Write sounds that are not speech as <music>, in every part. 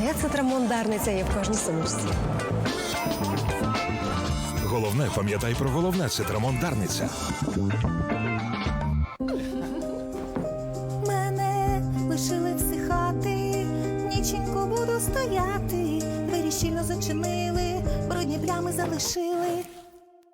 головне це Дарниця є в кожній сумочці. Головне, пам'ятай про головне це Дарниця.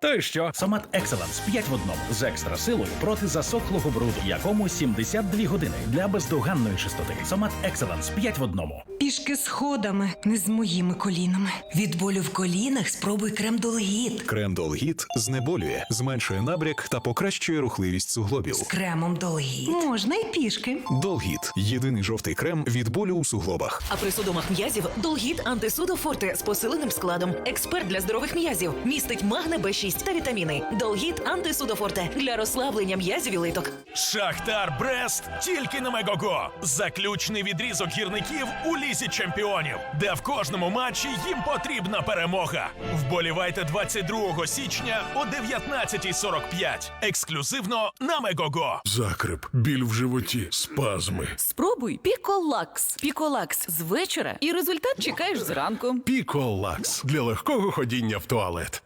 То й що? Сомат Екселенс 5 в одному з екстра силою проти засохлого бруду, якому 72 години для бездоганної чистоти. Сомат Екселенс 5 в одному. Пішки сходами, не з моїми колінами. Від болю в колінах спробуй крем Долгіт. Крем Долгіт знеболює, зменшує набряк та покращує рухливість суглобів. З кремом Долгіт. Можна й пішки. Долгіт єдиний жовтий крем від болю у суглобах. А при судомах м'язів Долгіт антисудо Форте з посиленим складом. Експерт для здорових м'язів. Містить магне Б6 та вітаміни. Долгіт антисудо Форте для розслаблення м'язів і литок. Шахтар Брест тільки на Мегого. Заключний відрізок гірників у лізі чемпіонів, де в кожному матчі їм потрібна перемога. Вболівайте 22 січня о 19.45. Ексклюзивно на Мегого. Закреп, біль в животі, спазми. Спробуй Піколакс. Піколакс з вечора, і результат чекаєш зранку. Піколакс для легкого ходіння в туалет.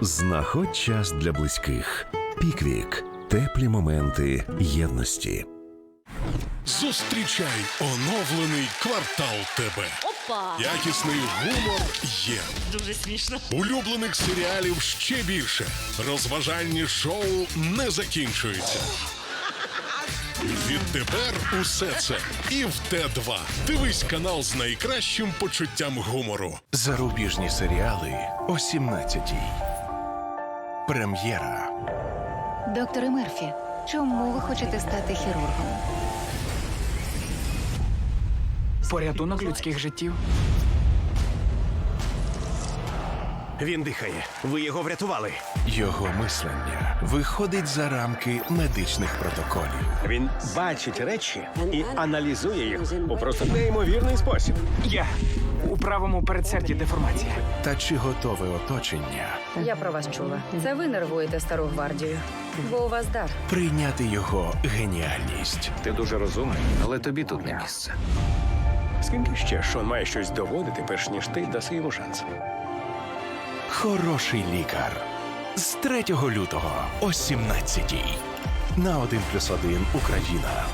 Знаходь час для близьких. Піквік. Теплі моменти єдності. Зустрічай оновлений квартал ТБ. Опа! Якісний гумор є. Дуже смішно. Улюблених серіалів ще більше. Розважальні шоу не закінчуються. Відтепер усе це і в Т2. Дивись канал з найкращим почуттям гумору. Зарубіжні серіали о 17-й. Прем'єра. Докторе Мерфі, чому ви хочете стати хірургом? Порятунок людських життів. Він дихає. Ви його врятували. Його мислення виходить за рамки медичних протоколів. Він бачить речі і аналізує їх у просто неймовірний спосіб. Я у правому передсерді деформація. Та чи готове оточення Я про вас чула. Це ви нервуєте стару гвардію, бо у вас дар. прийняти його геніальність? Ти дуже розумний, але тобі тут не місце. Скільки ще Шон має щось доводити, перш ніж ти даси йому шанс? Хороший лікар. З 3 лютого о 17-й. На 1 плюс 1 Україна.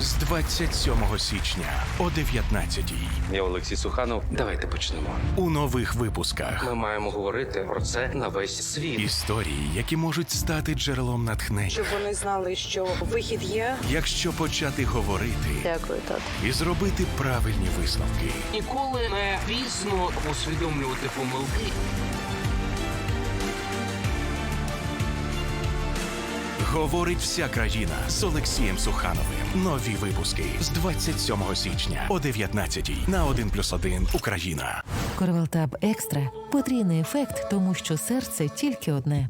З 27 січня о 19-й. Я Олексій Суханов. Давайте почнемо. У нових випусках Ми маємо говорити про це на весь світ. історії, які можуть стати джерелом натхнення. Щоб вони знали, що вихід є. Якщо почати говорити Дякую, тат. і зробити правильні висновки. Ніколи не пізно усвідомлювати помилки. Говорить вся країна з Олексієм Сухановим. Нові випуски з 27 січня о 19-й на 1 плюс 1 Україна. Корвалтаб екстра потрійний ефект, тому що серце тільки одне.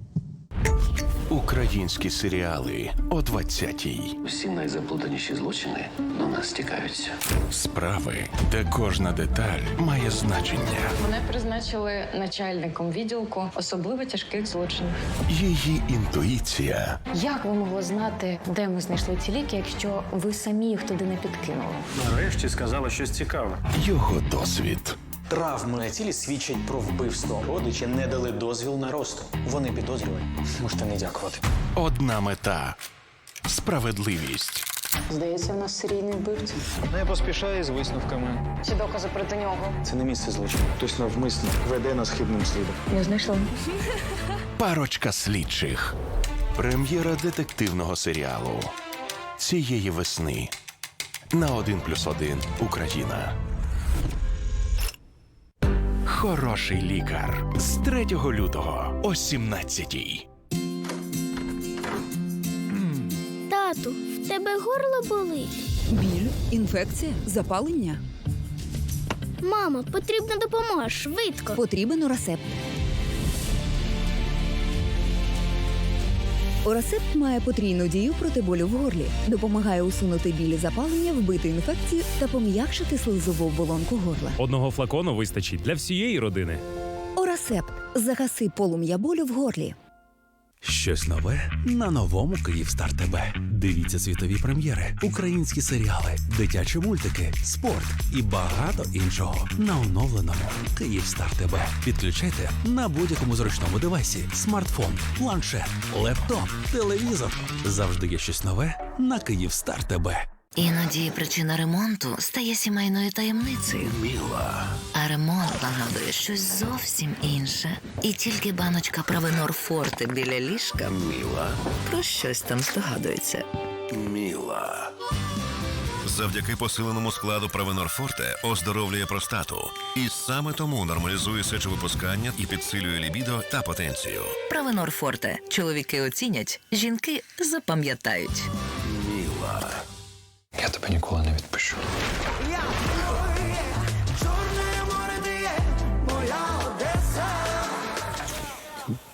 Українські серіали о 20-й. Всі найзаплутаніші злочини до нас стікаються. Справи, де кожна деталь має значення. Мене призначили начальником відділку особливо тяжких злочинів. Її інтуїція Як ви могли знати, де ми знайшли ці ліки, якщо ви самі їх туди не підкинули? Нарешті сказала щось цікаве. його досвід. Травми на тілі свідчать про вбивство. Родичі не дали дозвіл на розтин. Вони підозрюють. Можете не дякувати. Одна мета справедливість. Здається, в нас серійний вбивця. Не поспішає з висновками. Чи докази проти нього? Це не місце злочину. Хтось навмисно веде нас хибним слідом. Не знайшла. Парочка слідчих. Прем'єра детективного серіалу цієї весни на 1 плюс 1 Україна. Хороший лікар з 3 лютого о 17-й. Тату, в тебе горло болить. Біль, інфекція, запалення. Мама, потрібна допомога, швидко. Потрібен рецепт. Орасепт має потрійну дію проти болю в горлі, допомагає усунути білі запалення, вбити інфекцію та пом'якшити слизову оболонку горла. Одного флакону вистачить для всієї родини. Орасепт загаси полум'я болю в горлі. Щось нове на новому Київстар ТБ. Дивіться світові прем'єри, українські серіали, дитячі мультики, спорт і багато іншого на оновленому Київстар ТБ. Підключайте на будь-якому зручному девайсі: смартфон, планшет, лептоп, телевізор. Завжди є щось нове на Київстар ТБ. Іноді причина ремонту стає сімейною таємницею. Міла. А ремонт нагадує щось зовсім інше. І тільки баночка Правенор Форте біля ліжка Міла. про щось там здогадується. Міла. Завдяки посиленому складу Провенор Форте оздоровлює простату. І саме тому нормалізує сечовипускання і підсилює лібідо та потенцію. Правенор Форте. Чоловіки оцінять, жінки запам'ятають. Міла. Я тебе ніколи не відпущу.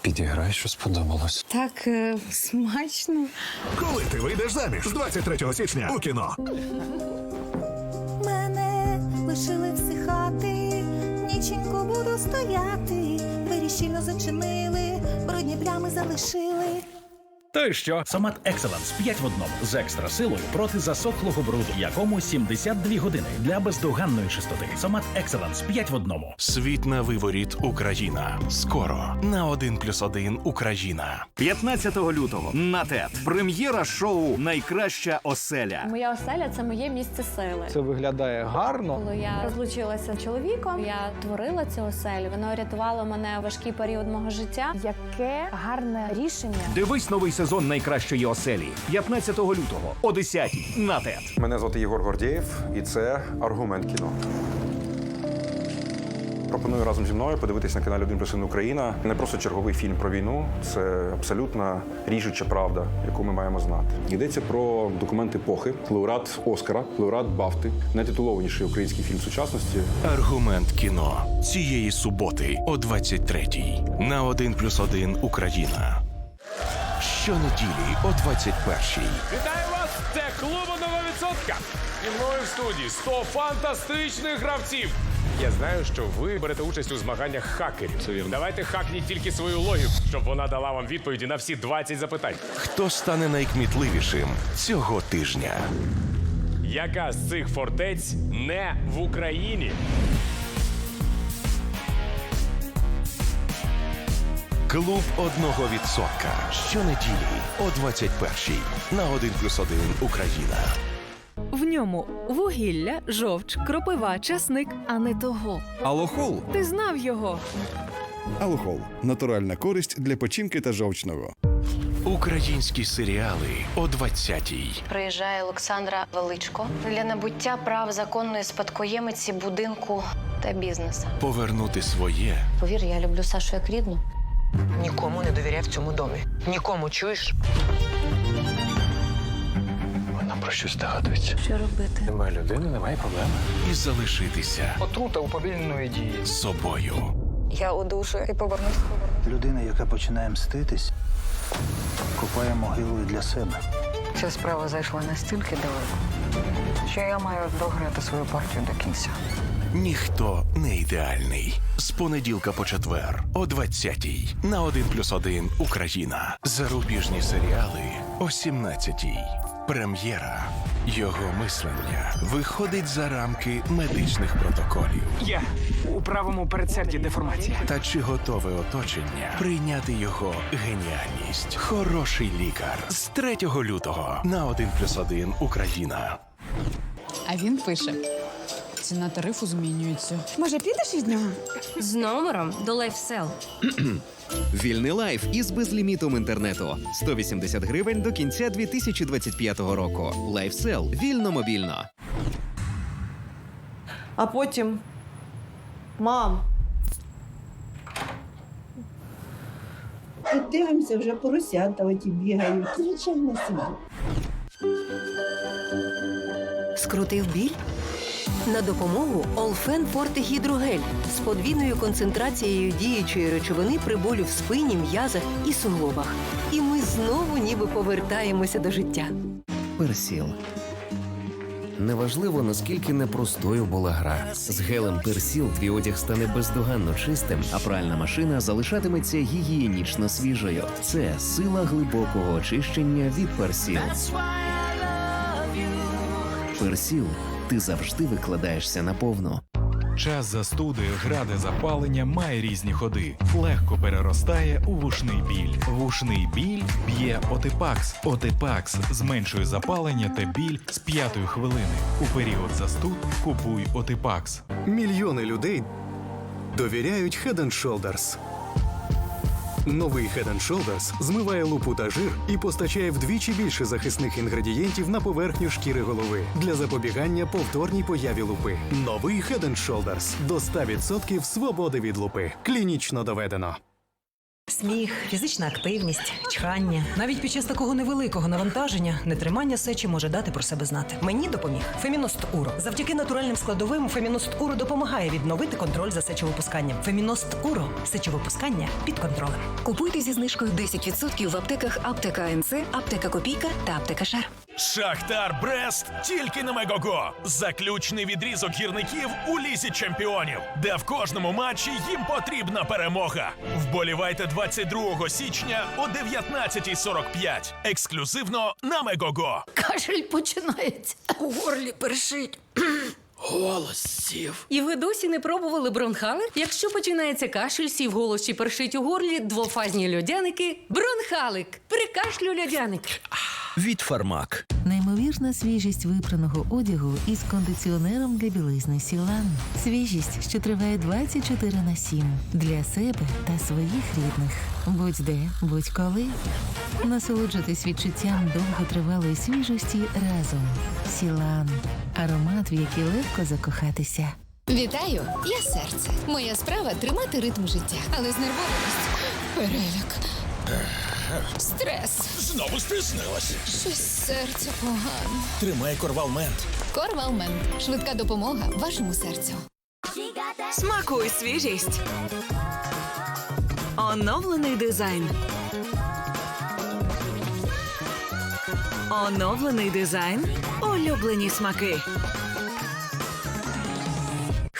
Підіграй, що сподобалось. Так е, смачно. Коли ти вийдеш заміж? 23 січня у кіно. Мене лишили всихати, ніченько буду стояти. Двері щільно зачинили, брудні плями залишили. То й що? Сомат Екселенс 5 в одному з екстра силою проти засохлого бруду, якому 72 години для бездоганної чистоти. Сомат Екселенс 5 в одному. Світ на виворіт Україна. Скоро на 1 плюс 1 Україна. 15 лютого на ТЕТ. Прем'єра шоу Найкраща оселя. Моя оселя це моє місце сили. Це виглядає гарно. Коли я розлучилася з чоловіком, я творила цю оселю. Воно рятувало мене в важкий період мого життя. Яке гарне рішення. Дивись новий сезон найкращої оселі 15 лютого о 10 на ТЕТ. Мене звати Єгор Гордєєв, і це аргумент кіно. Пропоную разом зі мною подивитись на каналі 1 плюс 1 Україна. Не просто черговий фільм про війну, це абсолютно ріжуча правда, яку ми маємо знати. Йдеться про документ епохи, лауреат Оскара, лауреат Бафти, найтитулованіший український фільм сучасності. Аргумент кіно цієї суботи о 23-й на 1 плюс 1 Україна. Щонеділі о 21-й. Вітаю вас! Це клуб одного відсотка. І мною в студії 100 фантастичних гравців. Я знаю, що ви берете участь у змаганнях хакерів. Це вірно. Давайте хакніть тільки свою логіку, щоб вона дала вам відповіді на всі 20 запитань. Хто стане найкмітливішим цього тижня? Яка з цих фортець не в Україні? Клуб одного відсотка. Щонеділі о 21-й на 1 плюс 1 Україна. В ньому вугілля, жовч, кропива, часник, а не того. Алохол. Ти знав його. Алохол. Натуральна користь для печінки та жовчного. Українські серіали о 20-й. Приїжджає Олександра Величко для набуття прав законної спадкоємиці будинку та бізнесу. Повернути своє Повір, я люблю Сашу як рідну. Нікому не довіряй в цьому домі. Нікому чуєш? Вона про щось догадується. Що робити? Немає людини, немає проблеми. і залишитися Отрута уповільненої дії. з собою. Я удушу і повернусь. Людина, яка починає мститись, копає могилу і для себе. Ця справа зайшла настільки далеко, що я маю дограти свою партію до кінця. Ніхто не ідеальний. З понеділка по четвер о 20-й на 1 плюс 1 Україна. Зарубіжні серіали о 17-й. Прем'єра. Його мислення виходить за рамки медичних протоколів. Є у правому передсерді деформація. Та чи готове оточення прийняти його геніальність? Хороший лікар з 3 лютого на 1 плюс 1 Україна. А він пише: ціна тарифу змінюється. Може, підеш від нього? З номером до LifeSell. <clears throat> Вільний лайф із безлімітом інтернету. 180 гривень до кінця 2025 року. Лайфсел. Вільно мобільно. А потім. Мам. Дивимося, вже поросята оті бігають. Звичайно собі. Скрутив біль? На допомогу Олфен Форте Гідрогель з подвійною концентрацією діючої речовини при болю в спині, м'язах і суглобах. І ми знову ніби повертаємося до життя. Персіл. Неважливо, наскільки непростою була гра. З гелем Персіл твій одяг стане бездоганно чистим, а пральна машина залишатиметься гігієнічно свіжою. Це сила глибокого очищення від Персіл. Персіл. Ти завжди викладаєшся наповну. Час застуди, граде запалення має різні ходи. Легко переростає у вушний біль. Вушний біль б'є Отипакс. Отипакс зменшує запалення та біль з п'ятої хвилини. У період застуд купуй Отипакс. Мільйони людей довіряють Head Shoulders. Новий Head Shoulders змиває лупу та жир і постачає вдвічі більше захисних інгредієнтів на поверхню шкіри голови для запобігання повторній появі лупи. Новий Head Shoulders до 100% свободи від лупи. Клінічно доведено. Сміх, фізична активність, чхання. Навіть під час такого невеликого навантаження нетримання сечі може дати про себе знати. Мені допоміг Феміност Уро. Завдяки натуральним складовим Феміност Уро допомагає відновити контроль за сечовипусканням. Феміност Уро сечовипускання під контролем. Купуйте зі знижкою 10% в аптеках Аптека НЦ, Аптека Копійка та Аптека Шар. Шахтар Брест тільки на Мегого. Заключний відрізок гірників у лізі чемпіонів, де в кожному матчі їм потрібна перемога. Вболівайте 22 січня о 19.45. Ексклюзивно на Мегого. Кашель починається. У горлі першить. <clears throat> Голос сів. І ви досі не пробували бронхалер? Якщо починається кашель, сів голос чи першить у горлі, двофазні льодяники. Бронхалик. Прикашлю льодяник. Від Фармак. Неймовірна свіжість випраного одягу із кондиціонером для білизни Сілан. Свіжість, що триває 24 на 7. Для себе та своїх рідних. Будь-де, будь-коли. Насолоджуйтесь відчуттям довготривалої свіжості разом. Сілан. Аромат, в який легко закохатися. Вітаю, я серце. Моя справа тримати ритм життя, але з нервовістю. Переляк. Стрес. Знову стиснилась. Щось серце погано. Тримай корвалмент. Корвалмен. Швидка допомога вашому серцю. Смакуй свіжість. Оновлений дизайн. Оновлений дизайн. Улюблені смаки.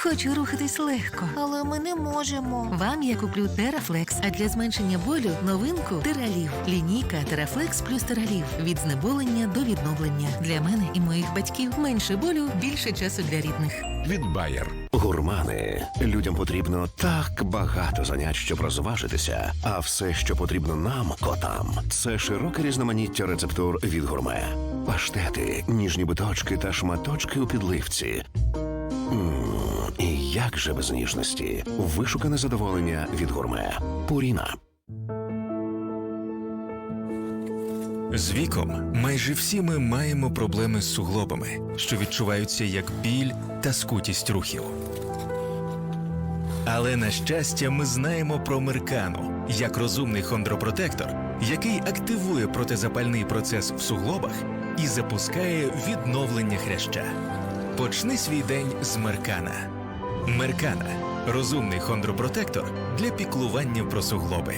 Хочу рухатись легко, але ми не можемо. Вам я куплю Терафлекс, а для зменшення болю новинку Тералів. Лінійка Терафлекс плюс Тералів від знеболення до відновлення. Для мене і моїх батьків менше болю, більше часу для рідних. Від Bayer. Гурмани. Людям потрібно так багато занять, щоб розважитися. А все, що потрібно нам, котам, це широке різноманіття рецептур від гурме. Паштети, ніжні биточки та шматочки у підливці. М, І як же без ніжності? Вишукане задоволення від гурме. Пуріна. З віком майже всі ми маємо проблеми з суглобами, що відчуваються як біль та скутість рухів. Але на щастя, ми знаємо про Меркану як розумний хондропротектор, який активує протизапальний процес в суглобах і запускає відновлення хряща. Почни свій день з Меркана. Меркана розумний хондропротектор для піклування про суглоби.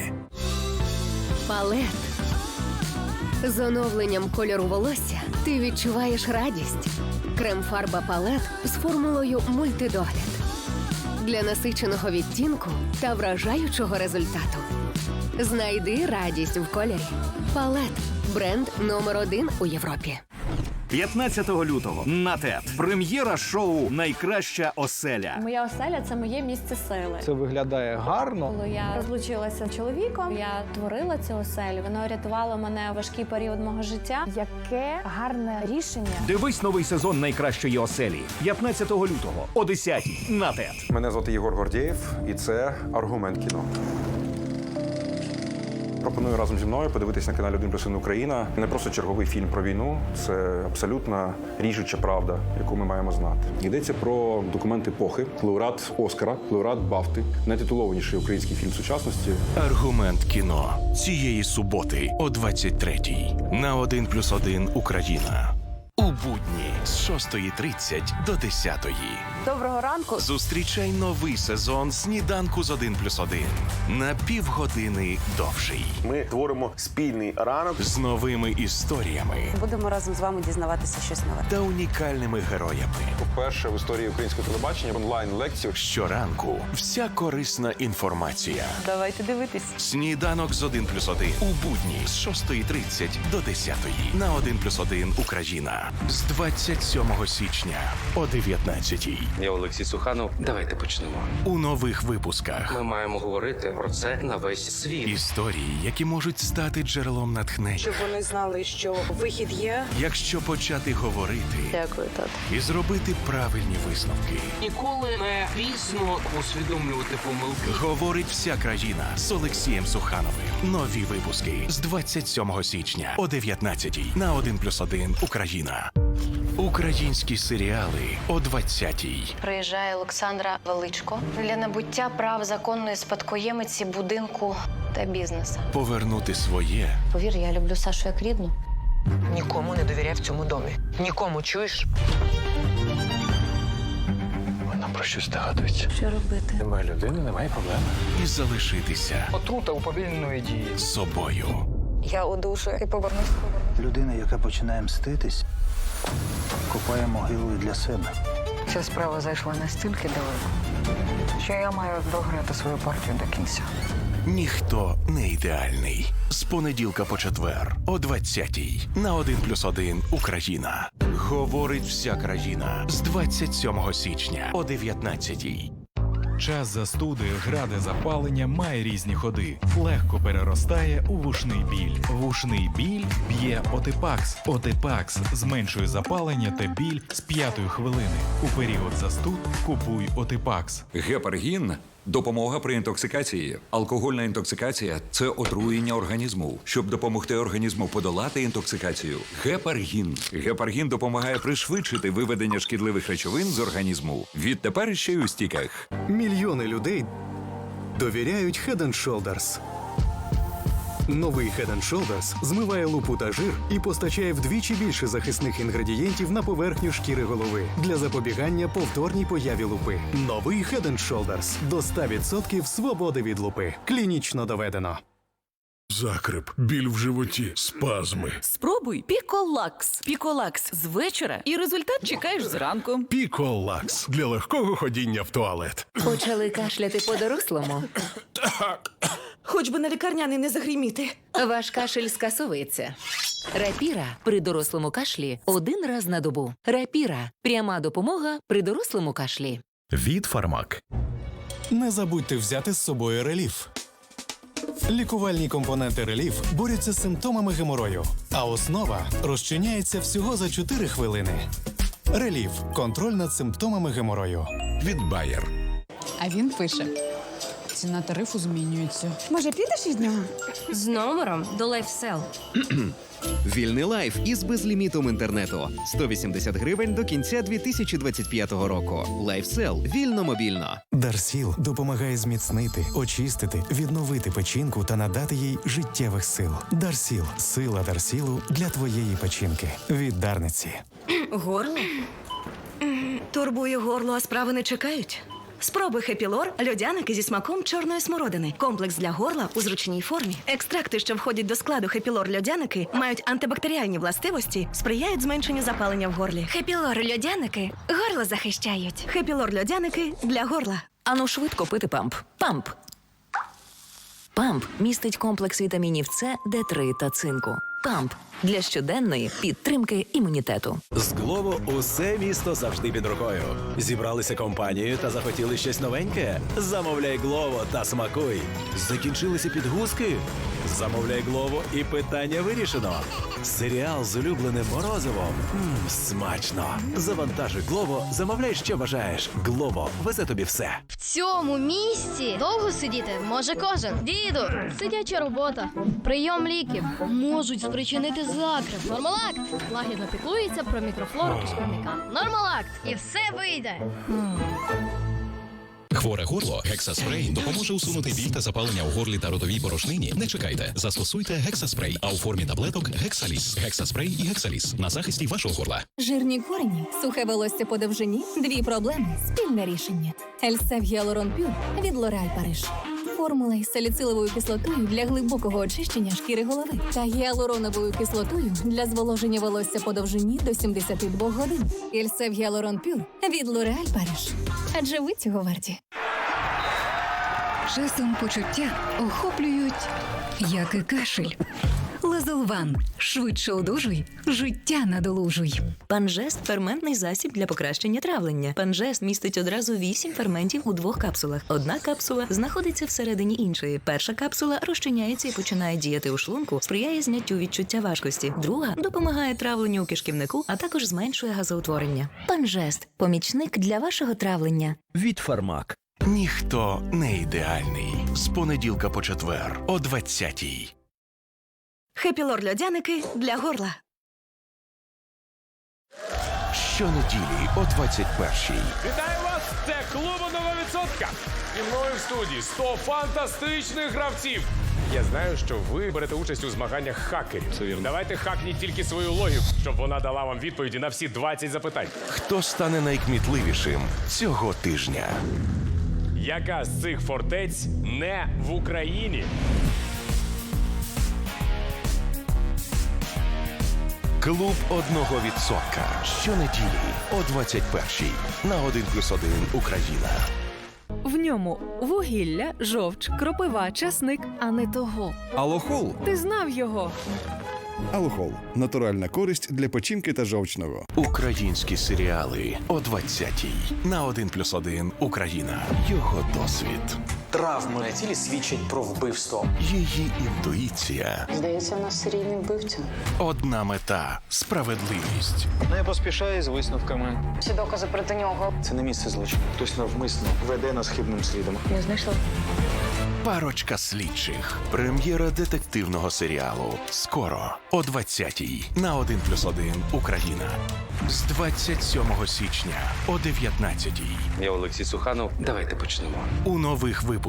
Палет. З оновленням кольору волосся ти відчуваєш радість. Крем-фарба палет з формулою мультидогляд. Для насиченого відтінку та вражаючого результату. Знайди радість в кольорі. Палет бренд номер один у Європі. 15 лютого на ТЕТ. Прем'єра шоу Найкраща оселя. Моя оселя це моє місце сили. Це виглядає гарно. Коли я розлучилася з чоловіком, я творила цю оселю. Воно рятувало мене у важкий період мого життя. Яке гарне рішення. Дивись новий сезон Найкращої оселі 15 лютого о 10 на ТЕТ. Мене звати Єгор Гордєєв, і це аргумент кіно. Пропоную разом зі мною подивитись на каналі 1 плюс 1 Україна. Не просто черговий фільм про війну, це абсолютно ріжуча правда, яку ми маємо знати. Йдеться про документ епохи, лауреат Оскара, лауреат Бафти, найтитулованіший український фільм сучасності. Аргумент кіно цієї суботи о 23-й на 1+,1 Україна. у будні з 6.30 до 10.00. Доброго ранку. Зустрічай новий сезон сніданку з 1 плюс 1 на півгодини довший. Ми творимо спільний ранок з новими історіями Будемо разом з вами дізнаватися щось нове. та унікальними героями. Вперше в історії українського телебачення онлайн лекцію. Щоранку вся корисна інформація. Давайте дивитись. Сніданок з 1 плюс 1 у будні з 6.30 до 10.00 на 1 плюс 1 Україна з 27 січня о 19.00. Я Олексій Суханов. Давайте почнемо. У нових випусках Ми маємо говорити про це на весь світ. історії, які можуть стати джерелом натхнення. Щоб вони знали, що вихід є. Якщо почати говорити Дякую, тато. і зробити правильні висновки, Ніколи не пізно усвідомлювати помилки. говорить вся країна з Олексієм Сухановим. Нові випуски з 27 січня о 19 на 1+,1 Україна. Українські серіали о 20-й. Приїжджає Олександра Величко для набуття прав законної спадкоємиці будинку та бізнесу. Повернути своє Повір, я люблю Сашу як рідну. Нікому не довіряй в цьому домі. Нікому чуєш? Вона про щось догадується. Що робити? Немає людини, немає проблеми. і залишитися Отрута уповільненої дії. з собою. Я у душу і повернусь. Людина, яка починає мститись, копає могилу і для себе. Ця справа зайшла настільки далеко, що я маю дограти свою партію до кінця. Ніхто не ідеальний. З понеділка по четвер о 20-й на 1+,1 Україна. Говорить вся країна з 27 січня о 19-й. Час застуди, граде запалення має різні ходи. Легко переростає у вушний біль. Вушний біль б'є Отипакс. Отипакс зменшує запалення та біль з п'ятої хвилини. У період застуд купуй Отипакс. Гепаргін допомога при інтоксикації. Алкогольна інтоксикація це отруєння організму. Щоб допомогти організму подолати інтоксикацію. Гепаргін. Гепаргін допомагає пришвидшити виведення шкідливих речовин з організму. Відтепер ще й у стіках. Мільйони людей довіряють Head Shoulders. Новий Head Shoulders змиває лупу та жир і постачає вдвічі більше захисних інгредієнтів на поверхню шкіри голови для запобігання повторній появі лупи. Новий Head Shoulders до 100% свободи від лупи. Клінічно доведено. Закрип, біль в животі, спазми. Спробуй Піколакс. Піколакс з вечора, і результат чекаєш зранку. Піколакс для легкого ходіння в туалет. Почали кашляти по-дорослому. Хоч би на лікарняний не загріміти. Ваш кашель скасовується. Рапіра при дорослому кашлі один раз на добу. Рапіра пряма допомога при дорослому кашлі. Від Фармак. Не забудьте взяти з собою реліф. Лікувальні компоненти реліф борються з симптомами геморою, а основа розчиняється всього за 4 хвилини. Реліф контроль над симптомами геморою. Від Bayer. А він пише: ціна тарифу змінюється. Може, підеш від нього? З номером до LifeSell. <clears throat> Вільний лайф із безлімітом інтернету 180 гривень до кінця 2025 року. Лайфсел вільно мобільно. Дарсіл допомагає зміцнити, очистити, відновити печінку та надати їй життєвих сил. Дарсіл сила Дарсілу для твоєї печінки. Від Дарниці. Горло? Турбує горло, а справи не чекають. Спробуй хепілор, льодяники зі смаком чорної смородини. Комплекс для горла у зручній формі. Екстракти, що входять до складу хепілор льодяники, мають антибактеріальні властивості, сприяють зменшенню запалення в горлі. Хепілор льодяники горло захищають. Хепілор льодяники для горла. Ану швидко пити памп. Памп. Памп містить комплекс вітамінів С, Д3 та цинку. Памп для щоденної підтримки імунітету. З Глово усе місто завжди під рукою. Зібралися компанією та захотіли щось новеньке. Замовляй Глово та смакуй. Закінчилися підгузки. Замовляй Глово і питання вирішено. Серіал з улюбленим морозивом. Мм, смачно. Завантажуй Глово, замовляй, що бажаєш. Глово везе тобі все. В цьому місці довго сидіти може кожен. Діду, сидяча робота, прийом ліків можуть спричинити закрив. Нормалакт лагідно піклується про мікрофлору кишківника. Нормалакт, і все вийде. Хворе горло Гексаспрей допоможе усунути біль та запалення у горлі та ротовій порошнині. Не чекайте, застосуйте Гексаспрей, а у формі таблеток Гексаліс. Гексаспрей і Гексаліс на захисті вашого горла. Жирні корені, сухе волосся по довжині, дві проблеми, спільне рішення. Ельсев Гіалурон Пю від Лореаль Париж. Формула із саліциловою кислотою для глибокого очищення шкіри голови та гіалуроновою кислотою для зволоження волосся по довжині до 72 годин. Ільсев Гіалурон Пюр від Лореаль Париж. Адже ви цього варті. Часом почуття охоплюють, як і кашель. Лазолван. Швидше одужуй, життя надолужуй. Панжест ферментний засіб для покращення травлення. Панжест містить одразу вісім ферментів у двох капсулах. Одна капсула знаходиться всередині іншої. Перша капсула розчиняється і починає діяти у шлунку, сприяє зняттю відчуття важкості. Друга допомагає травленню у кишківнику, а також зменшує газоутворення. Панжест помічник для вашого травлення. Від Фармак. Ніхто не ідеальний. З понеділка по четвер о 20-й. Хепілор льодяники для горла. Щонеділі о 21-й. Вітаю вас! Це клуб одного відсотка. І мною в студії 100 фантастичних гравців. Я знаю, що ви берете участь у змаганнях хакерів. Давайте хакніть тільки свою логіку, щоб вона дала вам відповіді на всі 20 запитань. Хто стане найкмітливішим цього тижня? Яка з цих фортець не в Україні? Клуб одного відсотка. Щонеділі о 21-й на 1 плюс 1 Україна. В ньому вугілля, жовч, кропива, часник, а не того. Алохол. Ти знав його. Алохол. Натуральна користь для печінки та жовчного. Українські серіали о 20-й на 1 плюс 1 Україна. Його досвід. Травми на тілі свідчать про вбивство. Її інтуїція. Здається, у нас серійний вбивця. Одна мета справедливість. Не поспішай з висновками. Всі докази проти нього. Це не місце злочину. Хтось навмисно веде нас хибним слідом. Не знайшла. Парочка слідчих. Прем'єра детективного серіалу. Скоро о 20-й на 1 плюс 1 Україна. З 27 січня о 19-й. Я Олексій Суханов. Давайте почнемо. У нових випусках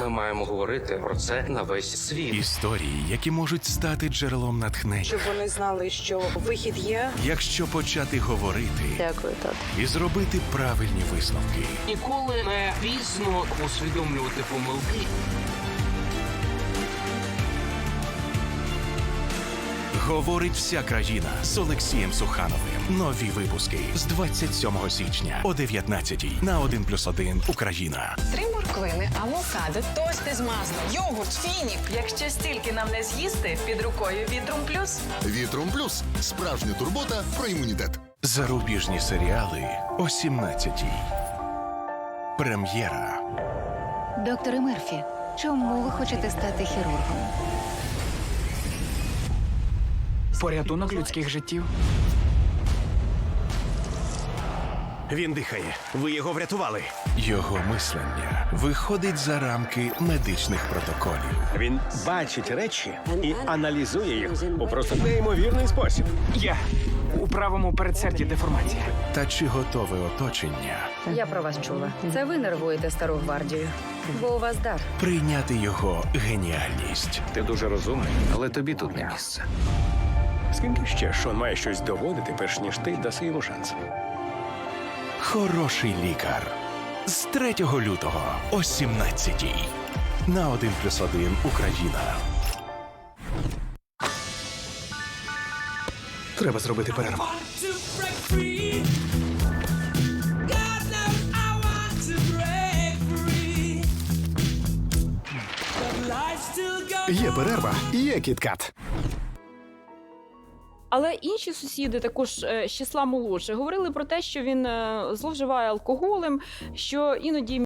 Ми маємо говорити про це на весь світ. історії, які можуть стати джерелом натхнення. Щоб вони знали, що вихід є. Якщо почати говорити Дякую, тато. і зробити правильні висновки. Ніколи не пізно усвідомлювати помилки. Говорить вся країна з Олексієм Сухановим. Нові випуски з 27 січня о 19 на 1 плюс 1 Україна. Три морквини, авокадо, тости з маслом, йогурт, фінік. Якщо стільки нам не з'їсти, під рукою вітрум плюс. Вітром плюс справжня турбота про імунітет. Зарубіжні серіали о 17 Прем'єра. Докторе Мерфі, чому ви хочете стати хірургом? Порятунок людських життів. Він дихає. Ви його врятували. Його мислення виходить за рамки медичних протоколів. Він бачить речі і аналізує їх у просто неймовірний спосіб. Я у правому передсерді деформація. Та чи готове оточення Я про вас чула. Це ви нервуєте стару гвардію, бо у вас дар. прийняти його геніальність? Ти дуже розумний, але тобі тут не місце. З ще Шон має щось доводити, перш ніж ти даси йому шанс. Хороший лікар з 3 лютого о 17 на 1 плюс 1 Україна. Треба зробити перерву. Є перерва, є кіткат. Але інші сусіди, також е, з числа молодше, говорили про те, що він е, зловживає алкоголем, що іноді